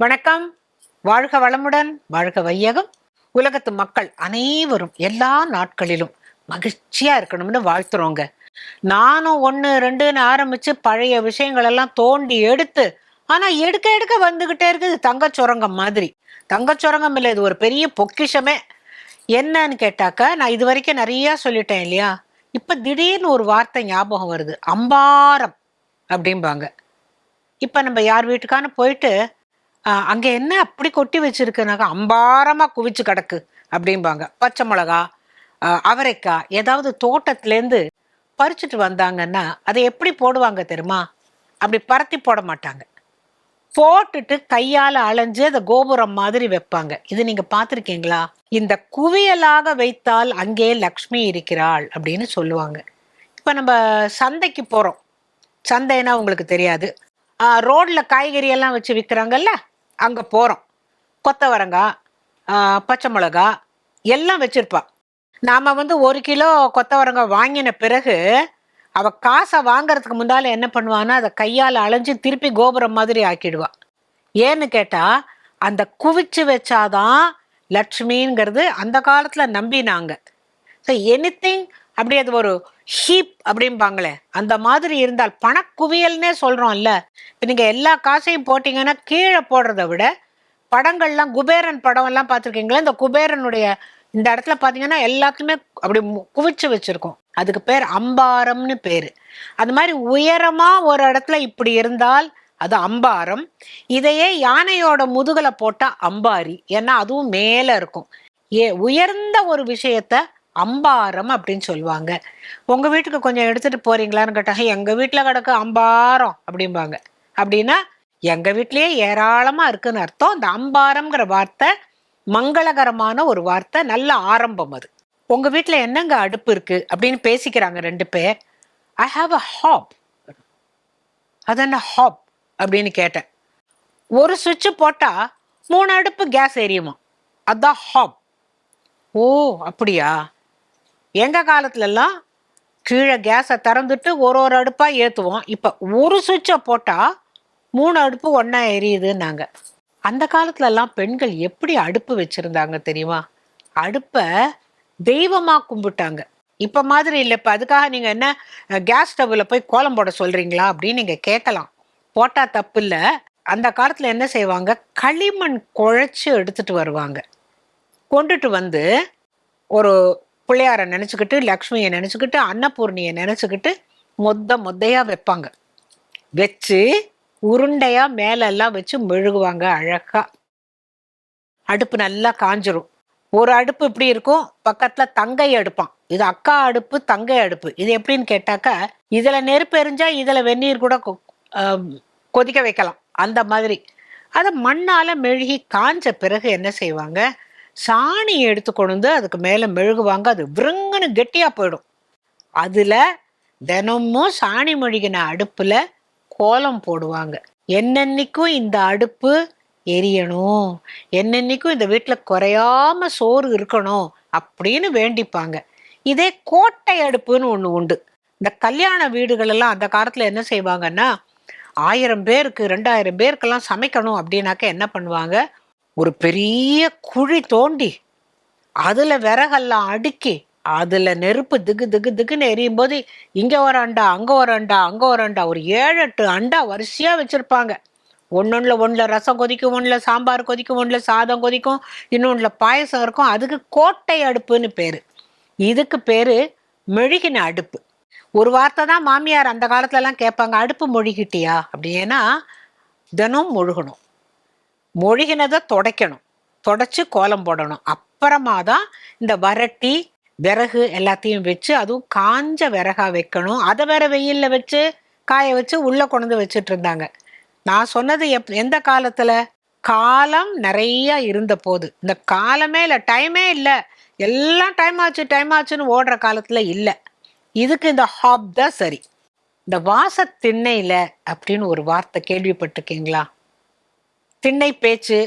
வணக்கம். வாழ்க வளமுடன் வாழ்க வையகம். உலகத்து மக்கள் அனைவரும் எல்லா நாட்களிலும் மகிழ்ச்சியா இருக்கணும்னு வாழ்த்துறோங்க. நானும் ஒன்று ரெண்டுன்னு ஆரம்பிச்சு பழைய விஷயங்கள் எல்லாம் தோண்டி எடுத்து ஆனா எடுக்க எடுக்க வந்துகிட்டே இருக்குது தங்கச்சுரங்கம் மாதிரி. தங்கச் சுரங்கம் இல்லை இது ஒரு பெரிய பொக்கிஷமே. என்னன்னு கேட்டாக்கா நான் இது வரைக்கும் நிறைய சொல்லிட்டேன் இல்லையா? இப்ப திடீர்னு ஒரு வார்த்தை ஞாபகம் வருது. அம்பாரம் அப்படிம்பாங்க. இப்ப நம்ம யார் வீட்டுக்கான போயிட்டு அங்க என்ன அப்படி கொட்டி வச்சுருக்குனாக்கா அம்பாரமா குவிச்சு கிடக்கு அப்படிம்பாங்க. பச்சை மிளகா அவரைக்காய் ஏதாவது தோட்டத்துலேருந்து பறிச்சுட்டு வந்தாங்கன்னா அதை எப்படி போடுவாங்க தெரியுமா? அப்படி பரத்தி போட மாட்டாங்க. போட்டுட்டு கையால் அலைஞ்சு அதை கோபுரம் மாதிரி வைப்பாங்க. இது நீங்க பார்த்துருக்கீங்களா? இந்த குவியலாக வைத்தால் அங்கே லக்ஷ்மி இருக்கிறாள் அப்படின்னு சொல்லுவாங்க. இப்போ நம்ம சந்தைக்கு போகிறோம் சந்தைன்னா உங்களுக்கு தெரியாது. ஆஹ் ரோட்ல காய்கறி எல்லாம் வச்சு விற்கிறாங்கல்ல அங்கே போகிறோம் கொத்தவரங்காய் பச்சை மிளகா எல்லாம் வச்சிருப்பா. நாம் வந்து ஒரு கிலோ கொத்தவரங்காய் வாங்கின பிறகு அவள் காசை வாங்குறதுக்கு முன்னால் என்ன பண்ணுவான்னா அதை கையால் அலைஞ்சு திருப்பி கோபுரம் மாதிரி ஆக்கிடுவா. ஏன்னு கேட்டால் அந்த குவிச்சு வச்சாதான் லட்சுமிங்கிறது அந்த காலத்தில் நம்பினாங்க. ஸோ எனிதிங் அப்படி அது ஒரு ஹீப் அப்படிம்பாங்களே. அந்த மாதிரி இருந்தால் பணக்குவியல்னே சொல்கிறோம்ல இப்போ நீங்கள் எல்லா காசையும் போட்டிங்கன்னா கீழே போடுறத விட படங்கள்லாம் குபேரன் படம் எல்லாம் பார்த்துருக்கீங்களா? இந்த குபேரனுடைய இந்த இடத்துல பார்த்தீங்கன்னா எல்லாத்துக்குமே அப்படி மு- குவிச்சு வச்சுருக்கோம். அதுக்கு பேர் அம்பாரம்னு பேர். அது மாதிரி உயரமாக ஒரு இடத்துல இப்படி இருந்தால் அது அம்பாரம். இதையே யானையோட முதுகலை போட்டால் அம்பாரி. ஏன்னா அதுவும் மேலே இருக்கும். ஏ உயர்ந்த ஒரு விஷயத்த அம்பாரம் அப்படின்னு சொல்லுவாங்க. உங்க வீட்டுக்கு கொஞ்சம் எடுத்துட்டு போறீங்களான்னு கேட்டாங்க எங்க வீட்டுல கிடக்கு அம்பாரம் அப்படிம்பாங்க. அப்படின்னா எங்க வீட்லயே ஏராளமா இருக்குன்னு அர்த்தம். இந்த அம்பாரம்ங்கிற வார்த்தை மங்களகரமான ஒரு வார்த்தை நல்ல ஆரம்பம் அது. உங்க வீட்டில் என்னங்க அடுப்பு இருக்கு? அப்படின்னு பேசிக்கிறாங்க ரெண்டு பேர். ஐ ஹாவ் அ ஹாப் அது என்ன ஹாப் அப்படின்னு கேட்டேன். ஒரு சுவிட்ச் போட்டா மூணு அடுப்பு கேஸ் எரியுமா? அதான் ஹாப் ஓ அப்படியா? எங்கள் காலத்துலலாம் கீழே கேஸை திறந்துட்டு ஒரு ஒரு அடுப்பாக ஏற்றுவோம் இப்போ ஒரு சுவிட்சை போட்டால் மூணு அடுப்பு ஒன்றா எரியுதுன்னாங்க. அந்த காலத்துலலாம் பெண்கள் எப்படி அடுப்பு வச்சுருந்தாங்க தெரியுமா? அடுப்பை தெய்வமாக கும்பிட்டாங்க. இப்போ மாதிரி இல்லை. இப்போ அதுக்காக நீங்கள் என்ன கேஸ் ஸ்டவ்வில் போய் கோலம் போட சொல்கிறீங்களா அப்படின்னு நீங்கள் கேட்கலாம். போட்டால் தப்பு இல்லை. அந்த காலத்தில் என்ன செய்வாங்க? களிமண் குழைச்சி எடுத்துகிட்டு வருவாங்க. கொண்டுட்டு வந்து ஒரு பிள்ளையாரை நினச்சிக்கிட்டு லக்ஷ்மியை நினச்சிக்கிட்டு அன்னபூர்ணியை நினச்சிக்கிட்டு மொத்த மொத்தையாக வைப்பாங்க. வச்சு உருண்டையாக மேலெல்லாம் வச்சு மெழுகுவாங்க அழகா. அடுப்பு நல்லா காஞ்சிரும். ஒரு அடுப்பு இப்படி இருக்கும் பக்கத்தில் தங்கை அடுப்பான். இது அக்கா அடுப்பு தங்கை அடுப்பு. இது எப்படின்னு கேட்டாக்கா இதில் நெருப்பு எரிஞ்சால் இதில் வெந்நீர் கூட கொ- கொதிக்க வைக்கலாம். அந்த மாதிரி. அதை மண்ணால் மெழுகி காஞ்ச பிறகு என்ன செய்வாங்க? சாணியை எடுத்து கொண்டு வந்து அதுக்கு மேலே மெழுகுவாங்க. அது விருங்குன்னு கெட்டியாக போயிடும். அதில் தினமும் சாணி மெழுகின அடுப்பில் கோலம் போடுவாங்க. என்னென்னைக்கும் இந்த அடுப்பு எரியணும். என்னென்னைக்கும் இந்த வீட்டில் குறையாம சோறு இருக்கணும் அப்படின்னு வேண்டிப்பாங்க. இதே கோட்டை அடுப்புன்னு ஒன்று உண்டு. இந்த கல்யாண வீடுகளெல்லாம் அந்த காலத்தில் என்ன செய்வாங்கன்னா ஆயிரம் பேருக்கு ரெண்டாயிரம் பேருக்கெல்லாம் சமைக்கணும் அப்படின்னாக்க என்ன பண்ணுவாங்க? ஒரு பெரிய குழி தோண்டி அதுல விறகெல்லாம் அடுக்கி அதுல நெருப்பு திகு திகு திகுன்னு எரியும் போது இங்க ஒரு அண்டா அங்க ஒரு அண்டா அங்க ஒரு அண்டா ஒரு ஏழு எட்டு அண்டா வரிசையா வச்சிருப்பாங்க. ஒன்னொன்னுல ஒன்றில் ரசம் கொதிக்கும் ஒண்ணுல சாம்பார் கொதிக்கும் ஒண்ணுல சாதம் கொதிக்கும் இன்னொன்றில் பாயசம் இருக்கும். அதுக்கு கோட்டை அடுப்புன்னு பேரு. இதுக்கு பேரு மெழுகின அடுப்பு. ஒரு வார்த்தை தான் மாமியார் அந்த காலத்துலலாம் கேட்பாங்க அடுப்பு மொழிகிட்டியா? அப்படின்னா தினம் மொழுகணும். மொழிகினதை துடைக்கணும். தொடச்சு கோலம் போடணும். அப்புறமா தான் இந்த வரட்டி விறகு எல்லாத்தையும் வச்சு அதுவும் காஞ்ச விறகா வைக்கணும். அதை வேற வெயிலில் வச்சு காய வச்சு உள்ள கொண்டு வந்து வச்சுட்டு இருந்தாங்க. நான் சொன்னது எப் எந்த காலத்துல? காலம் நிறைய இருந்த போது. இந்த காலமே இல்லை டைமே இல்லை. எல்லாம் டைம் ஆச்சு டைம் ஆச்சுன்னு ஓடுற காலத்துல இல்லை. இதுக்கு இந்த ஹாப் தான் சரி. இந்த வாச திண்ணையில அப்படின்னு ஒரு வார்த்தை கேள்விப்பட்டிருக்கீங்களா? திண்ணை பேச்சு.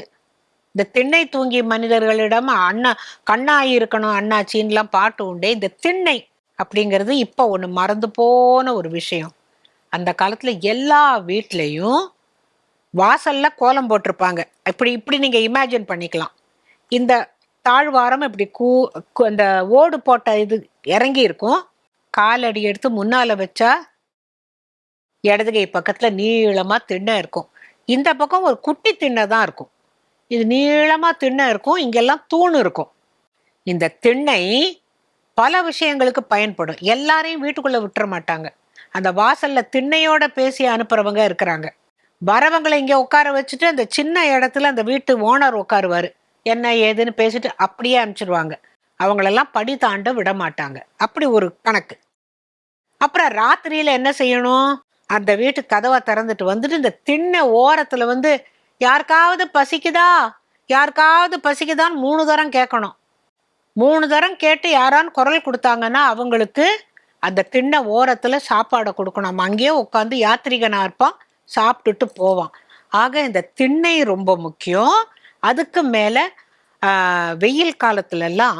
இந்த திண்ணை தூங்கி மனிதர்களிடம் அண்ணா கண்ணாயி இருக்கணும் அண்ணாச்சின்லாம் பாட்டு உண்டே. இந்த திண்ணை அப்படிங்கிறது இப்போ ஒன்று மறந்து போன ஒரு விஷயம். அந்த காலத்தில் எல்லா வீட்லேயும் வாசல்ல கோலம் போட்டிருப்பாங்க. இப்படி இப்படி நீங்கள் இமேஜின் பண்ணிக்கலாம். இந்த தாழ்வாரம் இப்படி கூ அந்த ஓடு போட்ட இது இறங்கி இருக்கும். காலடி எடுத்து முன்னால் வச்சா இடதுகை பக்கத்தில் நீளமாக திண்ணை இருக்கும். இந்த பக்கம் ஒரு குட்டி திண்ணை தான் இருக்கும். இது நீளமாக திண்ணை இருக்கும் இங்கெல்லாம் தூண் இருக்கும். இந்த திண்ணை பல விஷயங்களுக்கு பயன்படும். எல்லாரையும் வீட்டுக்குள்ளே விட்டுற மாட்டாங்க. அந்த வாசல்ல திண்ணையோட பேசி அனுப்புறவங்க இருக்கிறாங்க. வரவங்களை இங்கே உட்கார வச்சுட்டு அந்த சின்ன இடத்துல அந்த வீட்டு ஓனர் உட்காருவாரு. என்ன ஏதுன்னு பேசிட்டு அப்படியே அனுப்பிச்சிடுவாங்க அவங்களெல்லாம் படி தாண்ட விட மாட்டாங்க. அப்படி ஒரு கணக்கு. அப்புறம் ராத்திரியில் என்ன செய்யணும்? அந்த வீட்டு கதவை திறந்துட்டு வந்துட்டு இந்த திண்ணை ஓரத்தில் வந்து யாருக்காவது பசிக்குதா? யாருக்காவது பசிக்குதான்னு மூணு தரம் கேட்கணும். மூணு தரம் கேட்டு யாரான்னு குரல் கொடுத்தாங்கன்னா அவங்களுக்கு அந்த திண்ணை ஓரத்தில் சாப்பாடை கொடுக்கணும். நம்ம அங்கேயே உட்காந்து யாத்திரிகனாக இருப்பான் சாப்பிட்டுட்டு போவான். ஆக இந்த திண்ணை ரொம்ப முக்கியம். அதுக்கு மேலே வெயில் காலத்துலலாம்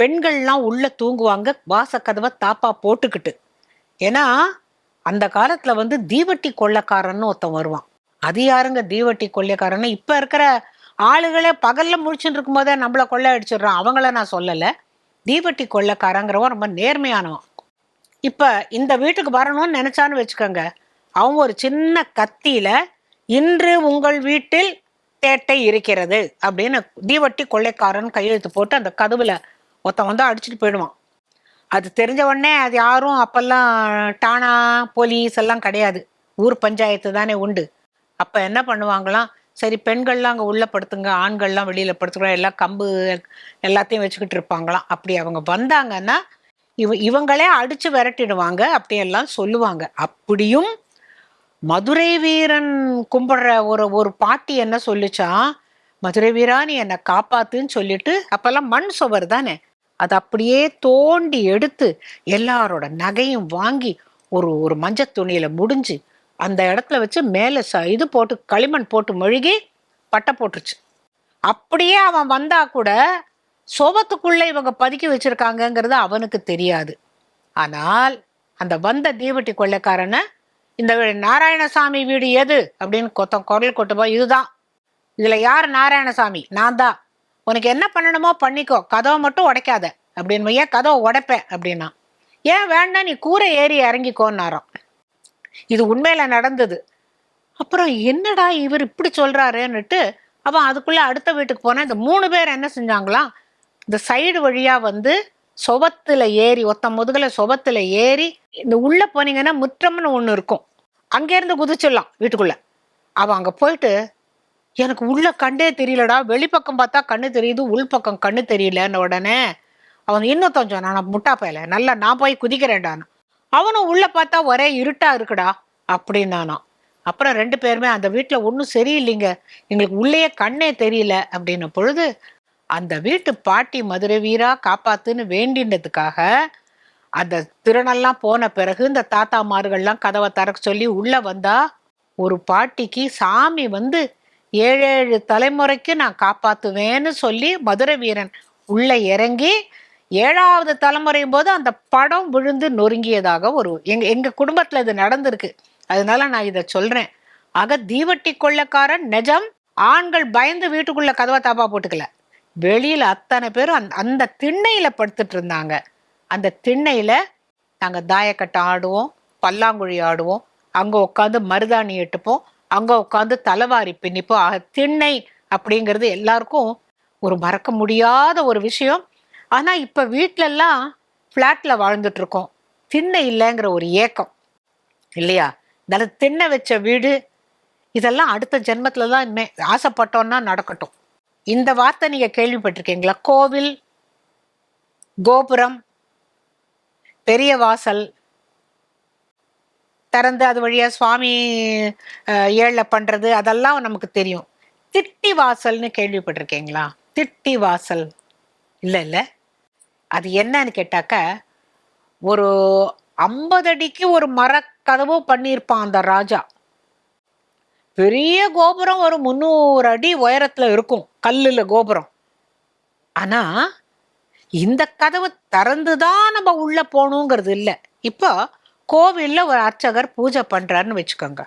பெண்கள்லாம் உள்ளே தூங்குவாங்க வாசக்கதவை தாப்பா போட்டுக்கிட்டு. ஏன்னா அந்த காலத்துல வந்து தீவட்டி கொள்ளைக்காரன்னு ஒருத்தன் வருவான். அது யாருங்க தீவட்டி கொள்ளைக்காரன்னு? இப்ப இருக்கிற ஆளுகளே பகல்ல இருக்கும் போதே நம்மள கொள்ளை அடிச்சிடுறான். அவங்கள நான் சொல்லலை. தீவட்டி கொள்ளைக்காரங்கிறவன் ரொம்ப நேர்மையானவன். இப்போ இந்த வீட்டுக்கு வரணும்னு நினச்சான்னு வச்சுக்கோங்க. அவன் ஒரு சின்ன கத்தியில் இன்று உங்கள் வீட்டில் தேட்டை இருக்கிறது அப்படின்னு தீவட்டி கொள்ளைக்காரன் கையெழுத்து போட்டு அந்த கதவில் ஒருத்தன் வந்து அடிச்சுட்டு போயிடுவான். அது தெரிஞ்ச உடனே அது யாரும் அப்பெல்லாம் டானா போலீஸ் எல்லாம் கிடையாது. ஊர் பஞ்சாயத்து தானே உண்டு. அப்போ என்ன பண்ணுவாங்களாம்? சரி பெண்கள்லாம் அங்கே உள்ள படுத்துங்க ஆண்கள்லாம் வெளியில் படுத்துக்கிறோம் எல்லாம் கம்பு எல்லாத்தையும் வச்சுக்கிட்டு இருப்பாங்களாம். அப்படி அவங்க வந்தாங்கன்னா இவ இவங்களே அடிச்சு விரட்டிடுவாங்க அப்படியெல்லாம் சொல்லுவாங்க. அப்படியும் மதுரை வீரன் கும்பிடுற ஒரு ஒரு பாட்டி என்ன சொல்லிச்சான் மதுரை வீரா நீ என்னை காப்பாத்துன்னு சொல்லிட்டு அப்பெல்லாம் மண் சுவர் தானே அதை அப்படியே தோண்டி எடுத்து எல்லாரோட நகையும் வாங்கி ஒரு ஒரு மஞ்சள் துணியில முடிஞ்சு அந்த இடத்துல வச்சு மேலே ச இது போட்டு களிமண் போட்டு மொழுகி பட்டை போட்டுருச்சு. அப்படியே அவன் வந்தா கூட சோபத்துக்குள்ளே இவங்க பதுக்கி வச்சிருக்காங்கங்கிறது அவனுக்கு தெரியாது. ஆனால் அந்த வந்த தீவட்டி கொள்ளைக்காரனை இந்த நாராயணசாமி வீடு எது அப்படின்னு கொத்தம் குரல் கொட்டுப்பா இதுதான். இதில் யார் நாராயணசாமி? நான் தான் உனக்கு என்ன பண்ணணுமோ பண்ணிக்கோ. கதவை மட்டும் உடைக்காத. அப்படின்னு ஏன் கதவை உடைப்பேன் அப்படின்னா. ஏன் வேண்டாம் நீ கூரை ஏறி இறங்கிக்கோன்னாராம். இது உண்மையில நடந்தது. அப்புறம் என்னடா இவர் இப்படி சொல்றாருன்னுட்டு அவன் அதுக்குள்ள அடுத்த வீட்டுக்கு போனா இந்த மூணு பேர் என்ன செஞ்சாங்களாம் இந்த சைடு வழியா வந்து சொவத்துல ஏறி ஒத்த முதுகுல சொவத்துல ஏறி இந்த உள்ள போனீங்கன்னா முற்றம்னு ஒன்று இருக்கும். அங்கேருந்து குதிச்சிடலாம் வீட்டுக்குள்ள. அவன் அங்கே போயிட்டு எனக்கு உள்ள கண்டே தெரியலடா. வெளிப்பக்கம் பார்த்தா கண்ணு தெரியுது உள்பக்கம் கண்ணு தெரியலன்னு உடனே அவன் இன்னும் கொஞ்சம் நான் முட்டா பயல. நல்லா நான் போய் குதிக்கிறேன்டான் அவனும் உள்ள பார்த்தா ஒரே இருட்டா இருக்குடா அப்படின்னானா அப்புறம் ரெண்டு பேருமே அந்த வீட்டில் ஒன்றும் சரியில்லைங்க. எங்களுக்கு உள்ளேயே கண்ணே தெரியல அப்படின்ன பொழுது அந்த வீட்டு பாட்டி மதுரை வீரா காப்பாத்துன்னு வேண்டின்றதுக்காக அந்த திருநெல்லாம் போன பிறகு இந்த தாத்தாமார்கள்லாம் கதவை தரக்க சொல்லி உள்ள வந்தா ஒரு பாட்டிக்கு சாமி வந்து ஏழு ஏழு தலைமுறைக்கு நான் காப்பாற்றுவேன்னு சொல்லி மதுரை வீரன் உள்ளே இறங்கி ஏழாவது தலைமுறையும் போது அந்த படம் விழுந்து நொறுங்கியதாக ஒரு எங்க எங்க குடும்பத்துல இது நடந்திருக்கு. அதனால நான் இதை சொல்றேன். ஆக தீவட்டி கொள்ளக்காரன் நிஜம் ஆண்கள் பயந்து வீட்டுக்குள்ள கதவை தாப்பா போட்டுக்கல. வெளியில அத்தனை பேரும் அந்த அந்த திண்ணையில படுத்துட்டு இருந்தாங்க. அந்த திண்ணையில நாங்க தாயக்கட்டை ஆடுவோம் பல்லாங்குழி ஆடுவோம் அங்க உட்காந்து மருதாணி எட்டுப்போம் அங்கே உட்காந்து தலைவாரி பின்னிப்போ. ஆக திண்ணை அப்படிங்கிறது எல்லாருக்கும் ஒரு மறக்க முடியாத ஒரு விஷயம். ஆனால் இப்போ வீட்டிலலாம் ஃப்ளாட்டில் வாழ்ந்துட்டுருக்கோம் திண்ணை இல்லைங்கிற ஒரு ஏக்கம். இல்லையா? நல்ல திண்ணை வச்ச வீடு இதெல்லாம் அடுத்த ஜென்மத்தில் தான் இனிமே ஆசைப்பட்டோன்னா நடக்கட்டும். இந்த வார்த்தை நீங்கள் கேள்விப்பட்டிருக்கீங்களா? கோவில் கோபுரம் பெரிய வாசல் திறந்து அது வழியாக சுவாமி ஏழில் ஏழை அதெல்லாம் நமக்கு தெரியும். திட்டி வாசல்னு கேள்விப்பட்டிருக்கீங்களா? திட்டி வாசல். இல்லை இல்லை. அது என்னன்னு கேட்டாக்க ஒரு ஐம்பது அடிக்கு ஒரு மரக்கதவு பண்ணியிருப்பான் அந்த ராஜா. பெரிய கோபுரம் ஒரு முந்நூறு அடி உயரத்தில் இருக்கும் கல்லில் கோபுரம். ஆனால் இந்த கதவு திறந்துதான் நம்ம உள்ளே போகணுங்கிறது இல்லை. இப்போ கோவிலில் ஒரு அர்ச்சகர் பூஜை பண்ணுறாருன்னு வச்சுக்கோங்க.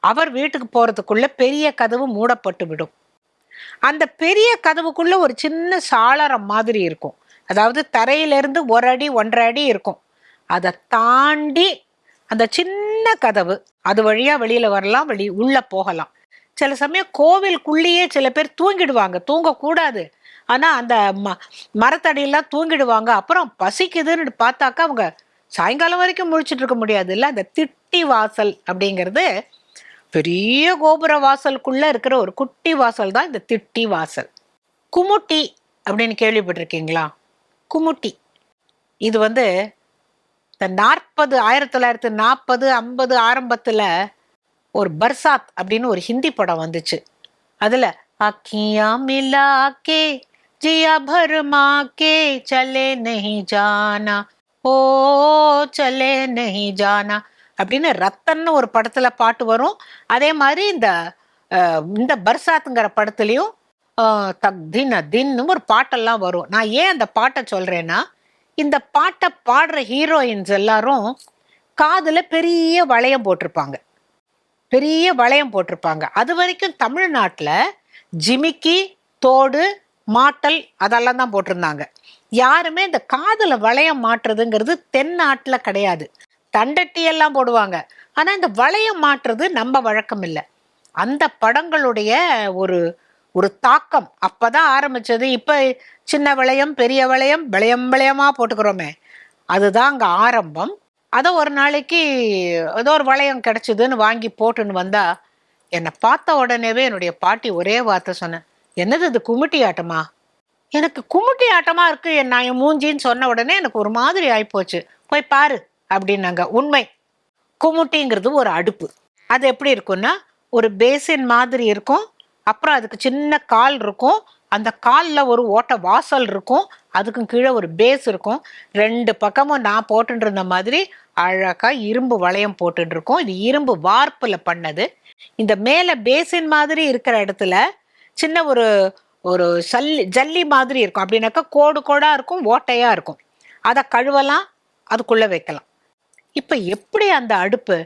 அவர் வீட்டுக்கு போகிறதுக்குள்ளே பெரிய கதவு மூடப்பட்டு விடும். அந்த பெரிய கதவுக்குள்ளே ஒரு சின்ன சாளரம் மாதிரி இருக்கும். அதாவது தரையிலேருந்து ஒரு அடி ஒன்றரை அடி இருக்கும். அதை தாண்டி அந்த சின்ன கதவு அது வழியாக வெளியில் வரலாம் வெளி உள்ளே போகலாம். சில சமயம் கோவிலுக்குள்ளேயே சில பேர் தூங்கிடுவாங்க. தூங்கக்கூடாது. ஆனால் அந்த ம மரத்தடியெல்லாம் தூங்கிடுவாங்க. அப்புறம் பசிக்குதுன்னு பார்த்தாக்கா அவங்க சாயங்காலம் வரைக்கும் முழிச்சிட்டு இருக்க முடியாது இல்லை அந்த திட்டி வாசல் அப்படிங்கிறது பெரிய கோபுர வாசலுக்குள்ள இருக்கிற ஒரு குட்டி வாசல் தான் இந்த திட்டி வாசல். குமுட்டி அப்படின்னு கேள்விப்பட்டிருக்கீங்களா? குமுட்டி. இது வந்து இந்த நாற்பது ஆயிரத்தி தொள்ளாயிரத்தி நாற்பது ஐம்பது ஆரம்பத்தில் ஒரு பர்சாத் அப்படின்னு ஒரு ஹிந்தி படம் வந்துச்சு. அதில் அக்கியா மிலா கே ஜியா பர்மா கே சலே நஹி ஜானா ஓ சலே நஹி ஜானா அப்படின்னு ரத்தன்னு ஒரு படத்துல பாட்டு வரும். அதே மாதிரி இந்த இந்த பர்சாத்துங்கிற படத்துலயும் தக் தின்னு ஒரு பாட்டெல்லாம் வரும். நான் ஏன் அந்த பாட்டை சொல்றேன்னா இந்த பாட்டை பாடுற ஹீரோயின்ஸ் எல்லாரும் காதுல பெரிய வளையம் போட்டிருப்பாங்க. பெரிய வளையம் போட்டிருப்பாங்க. அது வரைக்கும் தமிழ்நாட்டில் ஜிமிக்கி தோடு மாட்டல் அதெல்லாம் தான் போட்டிருந்தாங்க. யாருமே இந்த காதில் வளையம் மாட்டுறதுங்கிறது தென்னாட்டில் கிடையாது. தண்டட்டியெல்லாம் போடுவாங்க. ஆனால் இந்த வளையம் மாட்டுறது நம்ம வழக்கம் இல்லை. அந்த படங்களுடைய ஒரு ஒரு தாக்கம் அப்போ தான் ஆரம்பிச்சது. இப்போ சின்ன வளையம் பெரிய வளையம் விளையம் வளையமாக போட்டுக்கிறோமே. அதுதான் அங்கே ஆரம்பம். அதை ஒரு நாளைக்கு ஏதோ ஒரு வளையம் கிடச்சிதுன்னு வாங்கி போட்டுன்னு வந்தா என்னை பார்த்த உடனேவே என்னுடைய பாட்டி ஒரே வார்த்தை சொன்னேன் என்னது இது குமிட்டி ஆட்டமா எனக்கு கும்மிட்டி ஆட்டமாக இருக்கு என் நான் என் மூஞ்சின்னு சொன்ன உடனே எனக்கு ஒரு மாதிரி ஆகிப்போச்சு போய் பாரு அப்படின்னாங்க. உண்மை. கும்முட்டிங்கிறது ஒரு அடுப்பு. அது எப்படி இருக்கும்னா ஒரு பேசின் மாதிரி இருக்கும். அப்புறம் அதுக்கு சின்ன கால் இருக்கும். அந்த காலில் ஒரு ஓட்ட வாசல் இருக்கும். அதுக்கும் கீழே ஒரு பேஸ் இருக்கும். ரெண்டு பக்கமும் நான் போட்டுட்டு இருந்த மாதிரி அழகாக இரும்பு வளையம் போட்டுட்டு இருக்கோம் இது இரும்பு வார்ப்பில் பண்ணது. இந்த மேலே பேசின் மாதிரி இருக்கிற இடத்துல சின்ன ஒரு ஒரு சல்லி ஜல்லி மாதிரி இருக்கும். அப்படின்னாக்கா கோடு கோடாக இருக்கும் ஓட்டையாக இருக்கும். அதை கழுவலாம் அதுக்குள்ளே வைக்கலாம். இப்போ எப்படி அந்த அடுப்பு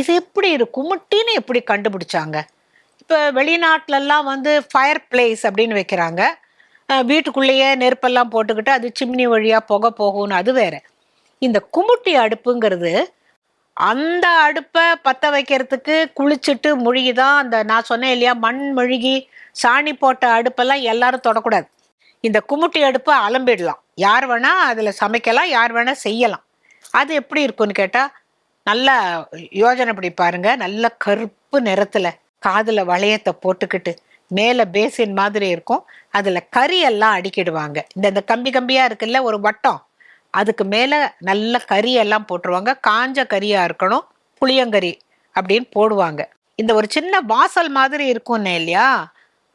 இது எப்படி இரு குமுட்டின்னு எப்படி கண்டுபிடிச்சாங்க? இப்போ வெளிநாட்டிலலாம் வந்து ஃபயர் பிளேஸ் அப்படின்னு வைக்கிறாங்க. வீட்டுக்குள்ளேயே நெருப்பெல்லாம் போட்டுக்கிட்டு அது சிம்னி வழியாக புகை போகும்னு அது வேற. இந்த குமுட்டி அடுப்புங்கிறது அந்த அடுப்பை பற்ற வைக்கிறதுக்கு குளிச்சுட்டு முழுகி தான் அந்த நான் சொன்னேன் இல்லையா மண் மெழுகி சாணி போட்ட அடுப்பெல்லாம் எல்லாரும் தொடக்கூடாது. இந்த குமுட்டி அடுப்பை அலம்பிடலாம். யார் வேணா அதில் சமைக்கலாம் யார் வேணா செய்யலாம். அது எப்படி இருக்கும்னு கேட்டால் நல்லா யோஜனை பண்ணி பாருங்க நல்ல கருப்பு நிறத்தில் காதில் வளையத்தை போட்டுக்கிட்டு மேலே பேசின் மாதிரி இருக்கும். அதில் கறியெல்லாம் அடிக்கிடுவாங்க. இந்த இந்த கம்பி கம்பியாக இருக்குல்ல ஒரு வட்டம். அதுக்கு மேலே நல்ல கறி எல்லாம் போட்டுருவாங்க. காஞ்ச கறியாக இருக்கணும். புளியங்கறி அப்படின்னு போடுவாங்க. இந்த ஒரு சின்ன வாசல் மாதிரி இருக்கும்னே இல்லையா?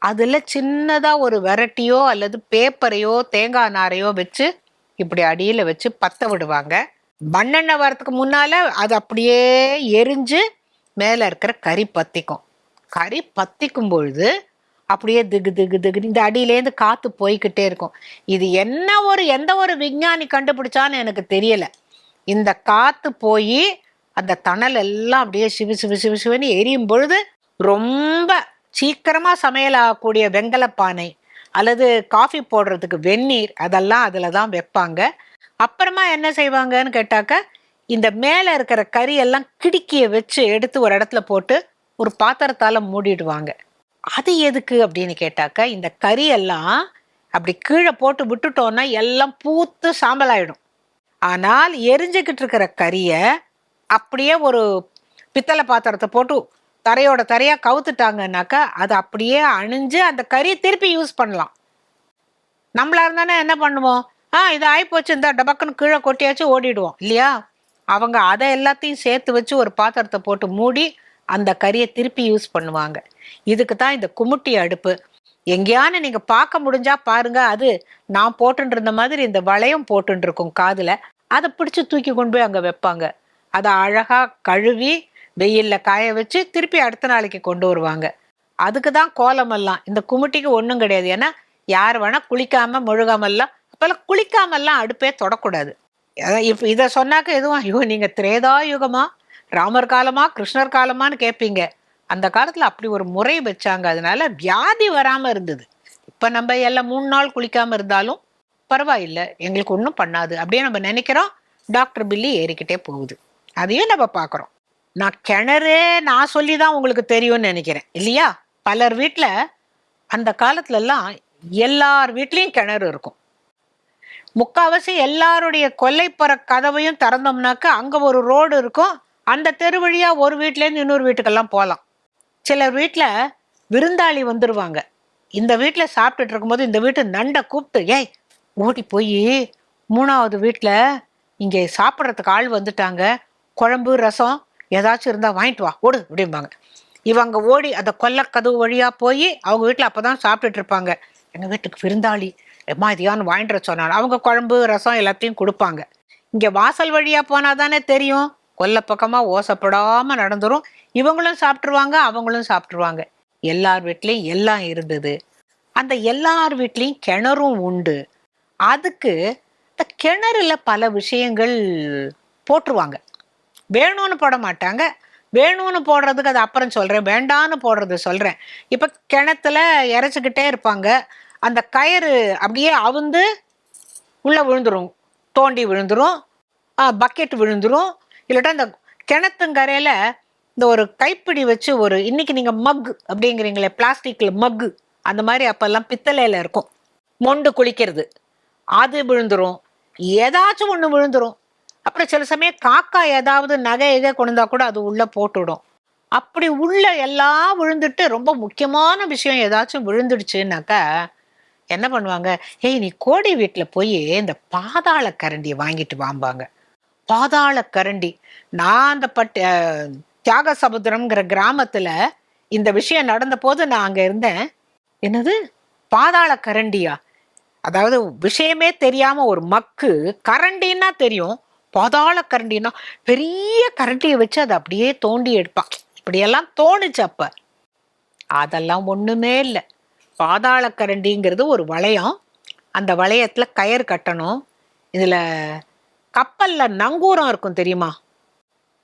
அதில் சின்னதாக ஒரு வெரைட்டியோ அல்லது பேப்பரையோ தேங்காய் நாரையோ வச்சு இப்படி அடியில் வச்சு பற்ற விடுவாங்க. மண்ணெண்ணெய் வரத்துக்கு முன்னால் அது அப்படியே எரிஞ்சு மேலே இருக்கிற கறி பற்றிக்கும் கறி பற்றிக்கும் பொழுது அப்படியே திகு திகு திகு இந்த அடியிலேருந்து காத்து போய்கிட்டே இருக்கும். இது என்ன ஒரு எந்த ஒரு விஞ்ஞானி கண்டுபிடிச்சான்னு எனக்கு தெரியல. இந்த காத்து போய் அந்த தணல் எல்லாம் அப்படியே சிவு சிவு சிவு சிவன்னு எரியும் பொழுது ரொம்ப சீக்கிரமா சமையல் ஆகக்கூடிய வெங்கல பானை அல்லது காஃபி போடுறதுக்கு வெந்நீர் அதெல்லாம் அதில் தான் வைப்பாங்க. அப்புறமா என்ன செய்வாங்கன்னு கேட்டாக்க இந்த மேலே இருக்கிற கறி எல்லாம் கிடுக்கிய வச்சு எடுத்து ஒரு இடத்துல போட்டு ஒரு பாத்திரத்தால் மூடிடுவாங்க. அது எதுக்கு அப்படின்னு கேட்டாக்க இந்த கறி எல்லாம் அப்படி கீழே போட்டு விட்டுட்டோம்னா எல்லாம் பூத்து சாம்பலாயிடும். ஆனால் எரிஞ்சுக்கிட்டு இருக்கிற கறியை அப்படியே ஒரு பித்தளை பாத்திரத்தை போட்டு தரையோட தரையா கவுத்துட்டாங்கன்னாக்கா அது அப்படியே அணிஞ்சு அந்த கறியை திருப்பி யூஸ் பண்ணலாம். நம்மளா இருந்தானே என்ன பண்ணுவோம்? ஆ இது ஆயிப்போச்சு இந்த டபக்குன்னு கீழே கொட்டியாச்சு ஓடிடுவோம் இல்லையா? அவங்க அதை எல்லாத்தையும் சேர்த்து வச்சு ஒரு பாத்திரத்தை போட்டு மூடி அந்த கறியை திருப்பி யூஸ் பண்ணுவாங்க. இதுக்கு தான் இந்த குமுட்டி அடுப்பு. எங்கேயானு நீங்க பார்க்க முடிஞ்சா பாருங்க அது நான் போட்டுருந்த மாதிரி இந்த வளையம் போட்டுருக்கும் காதில். காதுல அதை பிடிச்சி தூக்கி கொண்டு போய் அங்க வைப்பாங்க. அதை அழகா கழுவி வெயில்ல காய வச்சு திருப்பி அடுத்த நாளைக்கு கொண்டு வருவாங்க. அதுக்கு தான் கோலமெல்லாம் இந்த குமிட்டிக்கு ஒன்றும் கிடையாது. ஏன்னா யார் வேணா குளிக்காம முழுகாமல்லாம் அப்பெல்லாம் குளிக்காமல்லாம் அடுப்பே தொடக்கூடாது. இப் இதை சொன்னாக்க எதுவும் ஐயோ நீங்கள் திரேதா யுகமா ராமர் காலமா கிருஷ்ணர் காலமான்னு கேட்பீங்க அந்த காலத்தில் அப்படி ஒரு முறை வச்சாங்க. அதனால வியாதி வராமல் இருந்தது. இப்போ நம்ம எல்லாம் மூணு நாள் குளிக்காமல் இருந்தாலும் பரவாயில்லை. எங்களுக்கு ஒன்றும் பண்ணாது. அப்படியே நம்ம நினைக்கிறோம் டாக்டர் பில்லி ஏறிக்கிட்டே போகுது. அதையும் நம்ம பார்க்குறோம். நான் கிணறு நான் சொல்லி தான் உங்களுக்கு தெரியும்னு நினைக்கிறேன். இல்லையா? பலர் வீட்டில் அந்த காலத்துலலாம் எல்லார் வீட்லேயும் கிணறு இருக்கும். முக்காவாசி எல்லாருடைய கொல்லைப்புற கதவையும் திறந்தோம்னாக்க அங்கே ஒரு ரோடு இருக்கும். அந்த தெரு வழியாக ஒரு வீட்டிலேருந்து இன்னொரு வீட்டுக்கெல்லாம் போகலாம் சிலர் வீட்டில் விருந்தாளி வந்துடுவாங்க இந்த வீட்டில் சாப்பிட்டுட்டு இருக்கும்போது இந்த வீட்டு நண்டை கூப்பிட்டு ஏய் ஓடி போய் மூணாவது வீட்டில் இங்கே சாப்பிட்றதுக்கு ஆள் வந்துட்டாங்க. குழம்பு ரசம் ஏதாச்சும் இருந்தால் வாங்கிட்டு வா ஓடு அப்படிம்பாங்க. இவங்க ஓடி அந்த கொல்லக்கதவு வழியாக போய் அவங்க வீட்டில் அப்போ தான் சாப்பிட்டுட்டு இருப்பாங்க. எங்கள் வீட்டுக்கு விருந்தாளி எம்மா இதையான்னு வாங்கிட்டு சொன்னாங்க அவங்க குழம்பு ரசம் எல்லாத்தையும் கொடுப்பாங்க. இங்கே வாசல் வழியாக போனால் தானே தெரியும். கொல்ல பக்கமாக ஓசப்படாமல் நடந்துரும். இவங்களும் சாப்பிட்ருவாங்க அவங்களும் சாப்பிட்ருவாங்க எல்லார் வீட்லேயும் எல்லாம் இருந்தது. அந்த எல்லார் வீட்லேயும் கிணறும் உண்டு. அதுக்கு இந்த கிணறுல பல விஷயங்கள் போட்டுருவாங்க. வேணும்னு போட மாட்டாங்க. வேணும்னு போடுறதுக்கு அது அப்புறம் சொல்கிறேன் வேண்டான்னு போடுறது சொல்கிறேன் இப்போ கிணத்துல இறைச்சிக்கிட்டே இருப்பாங்க. அந்த கயிறு அப்படியே அவுந்து உள்ளே விழுந்துரும். தோண்டி விழுந்துடும் பக்கெட் விழுந்துடும் இல்லாட்டா இந்த கிணத்துங்கரையில் இந்த ஒரு கைப்பிடி வச்சு ஒரு இன்னைக்கு நீங்கள் மக் அப்படிங்கிறீங்களே பிளாஸ்டிக்கில் மக்கு அந்த மாதிரி அப்போல்லாம் பித்தளையில் இருக்கும். மொண்டு குளிக்கிறது. அது விழுந்துரும். ஏதாச்சும் ஒன்று விழுந்துரும். அப்புறம் சில சமயம் காக்கா ஏதாவது நகை எகை கொண்டா கூட அது உள்ளே போட்டுவிடும் அப்படி உள்ள எல்லாம் விழுந்துட்டு ரொம்ப முக்கியமான விஷயம் ஏதாச்சும் விழுந்துடுச்சுனாக்கா என்ன பண்ணுவாங்க? ஏய் நீ கோடி வீட்டில் போய் இந்த பாதாள கரண்டியை வாங்கிட்டு வாம்பாங்க. பாதாள கரண்டி. நான் அந்த பட்டு தியாக சமுத்திரம்ங்கிற கிராமத்தில் இந்த விஷயம் நடந்த போது நான் அங்கே இருந்தேன். என்னது? பாதாள கரண்டியா? அதாவது விஷயமே தெரியாம ஒரு மக்கு கரண்டின்னா தெரியும். பாதாள கரண்டின்னா பெரிய கரண்டியை வச்சு அதை அப்படியே தோண்டி எடுப்பான். இப்படியெல்லாம் தோணுச்சு அப்ப. அதெல்லாம் ஒண்ணுமே இல்லை. பாதாள கரண்டிங்கிறது ஒரு வளையம். அந்த வளையத்துல கயிறு கட்டணும். இதுல கப்பல்ல நங்கூரம் இருக்கும் தெரியுமா?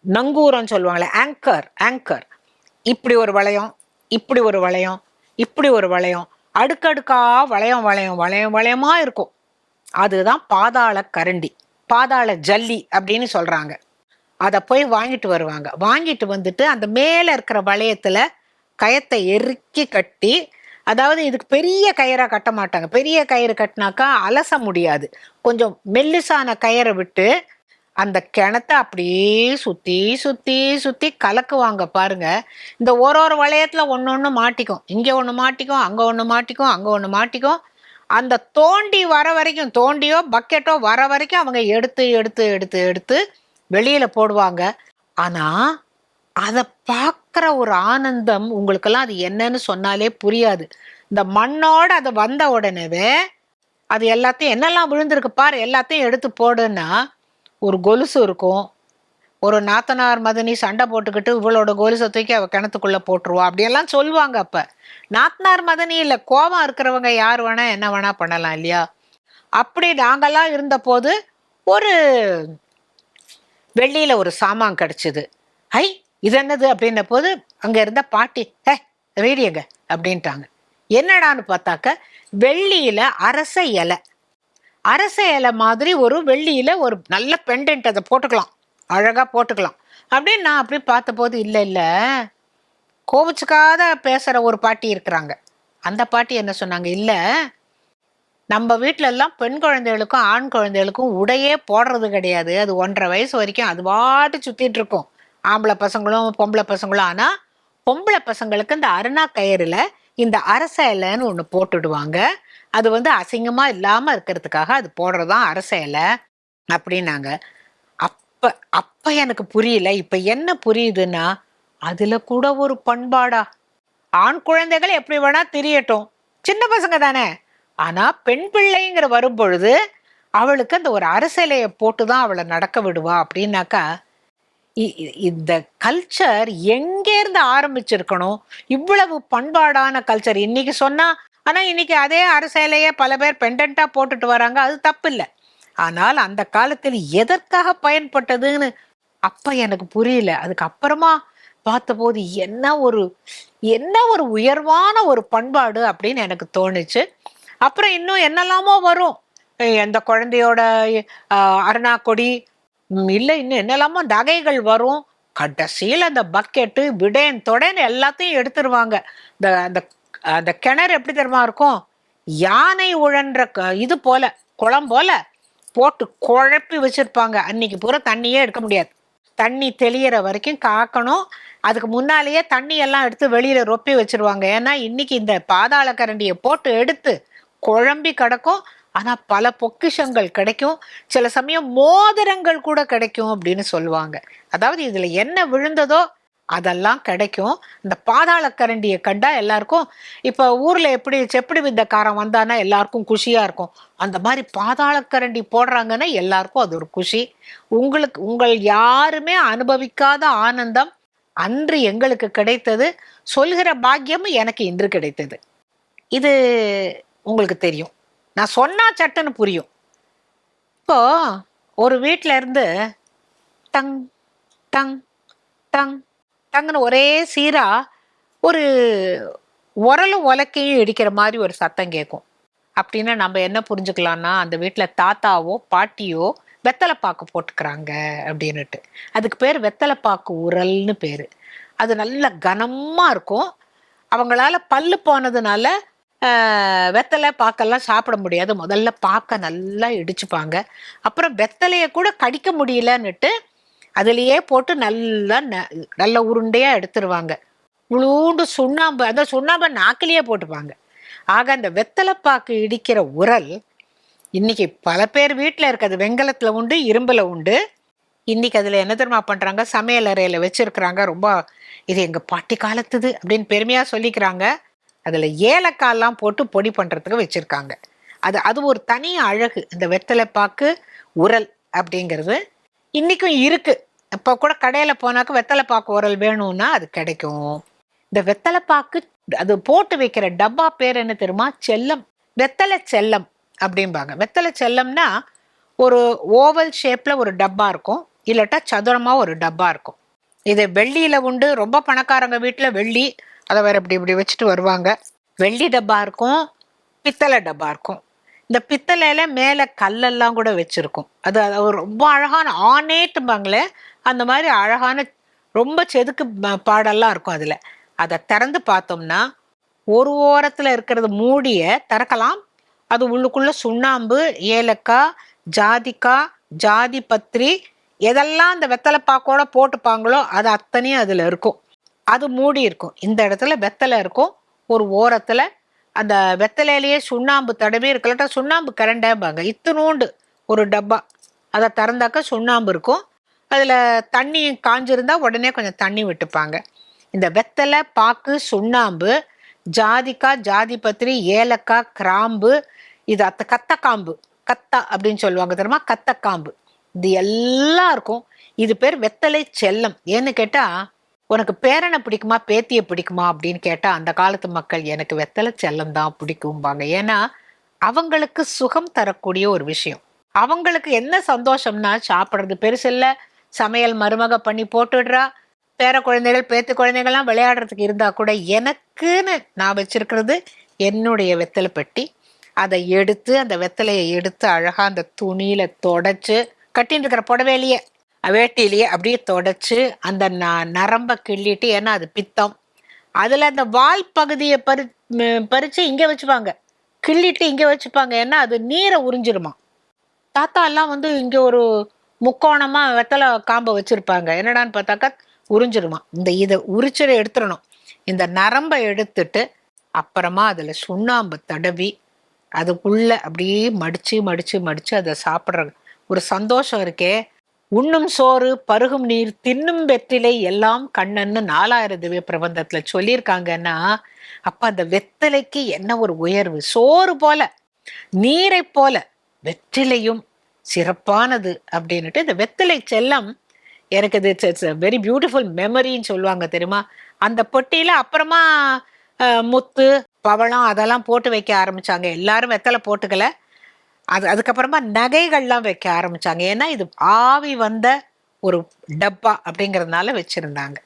நங்கூரம் சொல்லுவாங்களே ஆங்கர் ஆங்கர் இப்படி ஒரு வளையம் இப்படி ஒரு வளையம் இப்படி ஒரு வளையம். அடுக்கடுக்கா வளையம் வளையம் வளையம் வளையமா இருக்கும். அதுதான் பாதாள கரண்டி பாதாள ஜல்லி அப்படின்னு சொல்றாங்க. அதை போய் வாங்கிட்டு வருவாங்க. வாங்கிட்டு வந்துட்டு அந்த மேலே இருக்கிற வளையத்தில் கயத்தை எருக்கி கட்டி அதாவது இதுக்கு பெரிய கயிறாக கட்ட மாட்டாங்க. பெரிய கயிறு கட்டினாக்கா அலச முடியாது. கொஞ்சம் மெல்லிசான கயிறை விட்டு அந்த கிணத்த அப்படியே சுற்றி சுற்றி சுற்றி கலக்குவாங்க பாருங்க. இந்த ஒரு ஒரு வளையத்தில் ஒன்று ஒன்று மாட்டிக்கும். இங்கே ஒன்று மாட்டிக்கும் அங்கே ஒன்று மாட்டிக்கும் அங்கே ஒன்று மாட்டிக்கும். அந்த தோண்டி வர வரைக்கும் தோண்டியோ பக்கெட்டோ வர வரைக்கும் அவங்க எடுத்து எடுத்து எடுத்து எடுத்து வெளியில் போடுவாங்க. ஆனால் அதை பார்க்குற ஒரு ஆனந்தம் உங்களுக்கெல்லாம் அது என்னன்னு சொன்னாலே புரியாது. இந்த மண்ணோட அது வந்த உடனேவே அது எல்லாத்தையும் என்னெல்லாம் விழுந்திருக்கு பாரு எல்லாத்தையும் எடுத்து போடுன்னா ஒரு கொலுசு இருக்கும். ஒரு நாத்தனார் மதனி சண்டை போட்டுக்கிட்டு இவளோட கொலுசை தூக்கி அவள் கிணத்துக்குள்ள போட்டுருவா. அப்படியெல்லாம் சொல்லுவாங்க அப்போ. நாத்தனார் மதனி இல்லை கோபம் இருக்கிறவங்க யார் வேணா என்ன வேணா பண்ணலாம் இல்லையா? அப்படி நாங்கள்லாம் இருந்தபோது ஒரு வெள்ளியில் ஒரு சாமான் கிடச்சிது. ஐ இது என்னது அப்படின்ன போது அங்கே இருந்த பாட்டி ஹே ரேடியங்க அப்படின்ட்டாங்க. என்னடான்னு பார்த்தாக்க வெள்ளியில அரச இலை. அரச இலை மாதிரி ஒரு வெள்ளியில ஒரு நல்ல பெண்டன்ட் அதை போட்டுக்கலாம். அழகாக போட்டுக்கலாம். அப்படின்னு நான் அப்படி பார்த்தபோது இல்லை இல்லை. கோபிச்சுக்காத பேசுகிற ஒரு பாட்டி இருக்கிறாங்க. அந்த பாட்டி என்ன சொன்னாங்க இல்லை. நம்ம வீட்டிலெல்லாம் பெண் குழந்தைகளுக்கும் ஆண் குழந்தைகளுக்கும் உடையே போடுறது கிடையாது. அது ஒன்றரை வயசு வரைக்கும் அது பாட்டு சுற்றிட்டு இருக்கும். ஆம்பளை பசங்களும் பொம்பளை பசங்களும். ஆனால் பொம்பளை பசங்களுக்கு இந்த அருணா கயிறில் இந்த அரச இலைன்னு ஒன்று போட்டுடுவாங்க. அது வந்து அசிங்கமாக இல்லாமல் இருக்கிறதுக்காக அது போடுறதுதான் அரச இலை அப்படின்னாங்க. அப்போ அப்போ எனக்கு புரியல. இப்போ என்ன புரியுதுன்னா அதில் கூட ஒரு பண்பாடா? ஆண் குழந்தைகள் எப்படி வேணால் தெரியட்டும். சின்ன பசங்க தானே. ஆனால் பெண் பிள்ளைங்கிற வரும்பொழுது அவளுக்கு அந்த ஒரு அரசியலையை போட்டு தான் அவளை நடக்க விடுவா அப்படின்னாக்கா இந்த கல்ச்சர் எங்கேருந்து ஆரம்பிச்சிருக்கணும்? இவ்வளவு பண்பாடான கல்ச்சர் இன்னைக்கு சொன்னா ஆனா இன்னைக்கு அதே அரசியலையே பல பேர் பெண்டண்டா போட்டுட்டு வராங்க. அது தப்பு இல்லை ஆனால் அந்த காலத்தில் எதற்காக பயன்பட்டதுன்னு அப்ப எனக்கு புரியல. அதுக்கு அப்புறமா பார்த்தபோது என்ன ஒரு என்ன ஒரு உயர்வான ஒரு பண்பாடு அப்படின்னு எனக்கு தோணுச்சு. அப்புறம் இன்னும் என்னெல்லாமோ வரும். அஹ் அந்த குழந்தையோட அருணா அருணாக்கொடி இல்லை இன்னும் என்னெல்லாமோ நகைகள் வரும். கடைசியில் அந்த பக்கெட்டு விடேன் தொடேன் எல்லாத்தையும் எடுத்துருவாங்க. இந்த அந்த அந்த கிணறு எப்படி தெரியுமா இருக்கும்? யானை உழன்ற க- இது போல குளம் போல போட்டு குழப்பி வச்சிருப்பாங்க. அன்னைக்கு பூரா தண்ணியே எடுக்க முடியாது. தண்ணி தெளியிற வரைக்கும் காக்கணும். அதுக்கு முன்னாலேயே தண்ணி எல்லாம் எடுத்து வெளியில ரொப்பி வச்சிருவாங்க. ஏன்னா இன்னைக்கு இந்த பாதாள கரண்டியை போட்டு எடுத்து குழம்பி கிடக்கும். ஆனால் பல பொக்கிஷங்கள் கிடைக்கும். சில சமயம் மோதிரங்கள் கூட கிடைக்கும் அப்படின்னு சொல்லுவாங்க. அதாவது இதில் என்ன விழுந்ததோ அதெல்லாம் கிடைக்கும். இந்த பாதாள கரண்டியை கண்டா எல்லாருக்கும் இப்போ ஊரில் எப்படி செப்படி வித்தக்காரன் வந்தானா எல்லாருக்கும் குஷியாக இருக்கும். அந்த மாதிரி பாதாள கரண்டி போடுறாங்கன்னா எல்லாருக்கும் அது ஒரு குஷி. உங்களுக்கு உங்கள் யாருமே அனுபவிக்காத ஆனந்தம் அன்று எங்களுக்கு கிடைத்தது. சொல்கிற பாக்கியமும் எனக்கு இன்று கிடைத்தது. இது உங்களுக்கு தெரியும். நான் சொன்னா சட்டுன்னு புரியும். இப்போ ஒரு வீட்டில் இருந்து டங் டங் டங் டங்குன்னு ஒரே சீரா ஒரு உரலும் உலக்கையும் இடிக்கிற மாதிரி ஒரு சத்தம் கேட்கும் அப்படின்னா நம்ம என்ன புரிஞ்சுக்கலாம்னா அந்த வீட்டில் தாத்தாவோ பாட்டியோ வெத்தலைப்பாக்கு போட்டுக்கிறாங்க அப்படின்னுட்டு. அதுக்கு பேர் வெத்தலைப்பாக்கு உரல்னு பேர். அது நல்ல கனமாக இருக்கும். அவங்களால பல்லு போனதுனால வெத்தலை பாக்கெல்லாம் சாப்பிட முடியாது. முதல்ல பாக்க நல்லா இடிச்சுப்பாங்க. அப்புறம் வெத்தலையை கூட கடிக்க முடியலன்னுட்டு அதுலேயே போட்டு நல்லா ந- நல்ல உருண்டையாக எடுத்துருவாங்க. உளுண்டு சுண்ணாம்பு அந்த சுண்ணாம்பை நாக்கிலேயே போட்டுப்பாங்க. ஆக அந்த வெத்தலைப்பாக்கு இடிக்கிற உரல் இன்னைக்கு பல பேர் வீட்டில் இருக்குது. வெங்கலத்தில் உண்டு இரும்பில் உண்டு. இன்றைக்கி அதில் என்ன தெரியுமா பண்ணுறாங்க சமையல் அறையில் வச்சுருக்குறாங்க. ரொம்ப இது எங்கள் பாட்டி காலத்துது அப்படின்னு பெருமையாக சொல்லிக்கிறாங்க. அதில் ஏலக்காய்லாம் போட்டு பொடி பண்ணுறதுக்கு வச்சுருக்காங்க. அது அது ஒரு தனி அழகு. இந்த வெத்தலைப்பாக்கு உரல் அப்படிங்கிறது இன்றைக்கும் இருக்குது இப்போ கூட கடையில் போனாக்க வெத்தலைப்பாக்கு உரல் வேணும்னா அது கிடைக்கும். இந்த வெத்தலைப்பாக்கு அது போட்டு வைக்கிற டப்பா பேர் என்ன தெரியுமா? செல்லம். வெத்தலை செல்லம் அப்படிம்பாங்க. வெத்தலை செல்லம்னா ஒரு ஓவல் ஷேப்பில் ஒரு டப்பா இருக்கும். இல்லாட்டா சதுரமாக ஒரு டப்பா இருக்கும். இது வெள்ளியில் உண்டு. ரொம்ப பணக்காரங்க வீட்டில் வெள்ளி அதை வேற இப்படி இப்படி வச்சுட்டு வருவாங்க. வெள்ளி டப்பா இருக்கும் பித்தளை டப்பா இருக்கும். இந்த பித்தளையில மேலே கல்லெல்லாம் கூட வச்சிருக்கும். அது ஒரு ரொம்ப அழகான ஆனேட்டும்பாங்களே அந்த மாதிரி அழகான ரொம்ப செதுக்கு பாடெல்லாம் இருக்கும் அதில். அதை திறந்து பார்த்தோம்னா ஒரு ஓரத்தில் இருக்கிறது மூடிய திறக்கலாம். அது உள்ளுக்குள்ள சுண்ணாம்பு ஏலக்காய் ஜாதிக்காய் ஜாதி பத்திரி எதெல்லாம் அந்த வெத்தலைப்பாக்கோட போட்டுப்பாங்களோ அது அத்தனையும் அதில் இருக்கும். அது மூடி இருக்கும். இந்த இடத்துல வெத்தலை இருக்கும். ஒரு ஓரத்தில் அந்த வெத்தலையிலேயே சுண்ணாம்பு தடவி இருக்கலட்டா சுண்ணாம்பு கரண்டேம்பாங்க. இத்தனூண்டு ஒரு டப்பா. அதை திறந்தாக்க சுண்ணாம்பு இருக்கும். அதில் தண்ணி காஞ்சிருந்தால் உடனே கொஞ்சம் தண்ணி விட்டுப்பாங்க. இந்த வெத்தலை பாக்கு சுண்ணாம்பு ஜாதிக்காய் ஜாதி பத்திரி ஏலக்காய் கிராம்பு இது அத்த கத்தக்காம்பு. கத்தா அப்படின்னு சொல்லுவாங்க தெரியுமா? கத்தக்காம்பு. இது எல்லாம் இருக்கும். இது பேர் வெத்தலை செல்லம். ஏன்னு கேட்டால் உனக்கு பேரனை பிடிக்குமா பேத்தியை பிடிக்குமா அப்படின்னு கேட்டால் அந்த காலத்து மக்கள் எனக்கு வெத்தலை செல்லம் தான் பிடிக்கும்பாங்க. ஏன்னா அவங்களுக்கு சுகம் தரக்கூடிய ஒரு விஷயம். அவங்களுக்கு என்ன சந்தோஷம்னா சாப்பிட்றது பெருசில்ல சமையல் மருமக பண்ணி போட்டுடுறா. பேர குழந்தைகள் பேத்து குழந்தைகள்லாம் விளையாடுறதுக்கு இருந்தால் கூட எனக்குன்னு நான் வச்சிருக்கிறது என்னுடைய வெத்தலை பெட்டி. அதை எடுத்து அந்த வெத்தலையை எடுத்து அழகாக அந்த துணியில் தொடச்சு கட்டின்னு இருக்கிற புடவையிலேயே வேட்டிலேயே அப்படியே தொடச்சு அந்த ந நரம்பை கிள்ளிட்டு ஏன்னா அது பித்தம். அதில் அந்த வால் பகுதியை பறி பறித்து இங்கே வச்சுப்பாங்க. கிள்ளிட்டு இங்கே வச்சுப்பாங்க. ஏன்னா அது நீரை உறிஞ்சிருமா. தாத்தாலாம் வந்து இங்கே ஒரு முக்கோணமாக வெத்தலை காம்பை வச்சுருப்பாங்க. என்னடான்னு பார்த்தாக்கா உறிஞ்சிருமா. இந்த இதை உரிச்சதை எடுத்துடணும். இந்த நரம்பை எடுத்துட்டு அப்புறமா அதில் சுண்ணாம்பு தடவி அதுக்குள்ளே அப்படியே மடித்து மடித்து மடித்து அதை சாப்பிட்ற ஒரு சந்தோஷம் இருக்கே. உண்ணும் சோறு பருகும் நீர் தின்னும் வெற்றிலை எல்லாம் கண்ணன்னு நாலாயிரம் திவ்ய பிரபந்தத்துல சொல்லியிருக்காங்கன்னா அப்ப அந்த வெத்தலைக்கு என்ன ஒரு உயர்வு? சோறு போல நீரை போல வெற்றிலையும் சிறப்பானது அப்படின்னுட்டு இந்த வெத்தலை செல்லம் எனக்கு இது இட்ஸ் வெரி பியூட்டிஃபுல் மெமரின்னு சொல்லுவாங்க தெரியுமா? அந்த பொட்டியில அப்புறமா முத்து பவளம் அதெல்லாம் போட்டு வைக்க ஆரம்பிச்சாங்க. எல்லாரும் வெத்தலை போட்டுக்கல. அது அதுக்கப்புறமா நகைகள்லாம் வைக்க ஆரம்பிச்சாங்க. ஏன்னா இது ஆவி வந்த ஒரு டப்பா அப்படிங்கிறதுனால வச்சிருந்தாங்க.